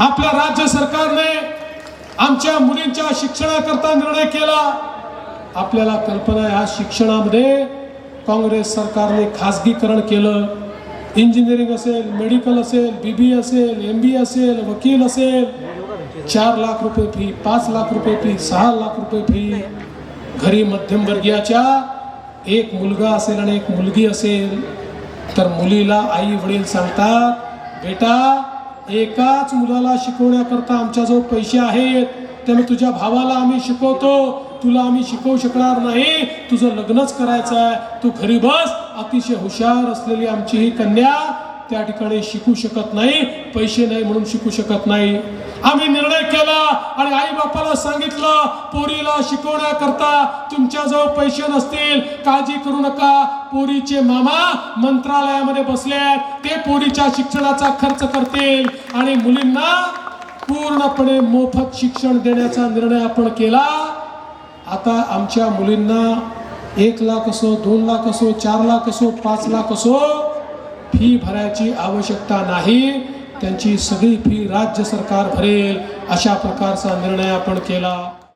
आपल्या राज्य सरकारने आमच्या मुलींच्या शिक्षणाकरता निर्णय केला. आपल्याला कल्पना ह्या शिक्षणामध्ये काँग्रेस सरकारने खाजगीकरण केलं. इंजिनिअरिंग असेल मेडिकल असेल बी बी असेल एम बी असेल वकील असेल. चार लाख रुपये फी पाच लाख रुपये फी सहा लाख रुपये फी घरी मध्यमवर्गीयाच्या एक मुलगा असेल आणि एक मुलगी असेल. तर मुलीला आई वडील सांगतात बेटा एकाच मुलाला शिकवण्याकरता आमच्याजवळ पैसे आहेत. त्यामुळे तुझ्या भावाला आम्ही शिकवतो. तुला आम्ही शिकवू शकणार नाही. तुझं लग्नच करायचं आहे. तू घरी बस. अतिशय हुशार असलेली आमची ही कन्या त्या ठिकाणी शिकू शकत नाही. पैसे नाही म्हणून शिकू शकत नाही. आम्ही निर्णय केला. आणि आई बापाला सांगितलं पोरीला शिकवण्याकरता तुमच्याजवळ पैसे नसतील. काळजी करू नका. पोरीचे मामा मंत्रालयामध्ये बसले आहेत. ते पोरीच्या शिक्षणाचा खर्च करतील. आणि मुलींना पूर्णपणे मोफत शिक्षण देण्याचा निर्णय आपण केला. आता आमच्या मुलींना एक लाख असो दोन लाख असो चार लाख असो पाच लाख असो फी भरायची आवश्यकता नाही. त्यांची सगळी फी राज्य सरकार भरेल अशा प्रकारचा निर्णय आपण केला.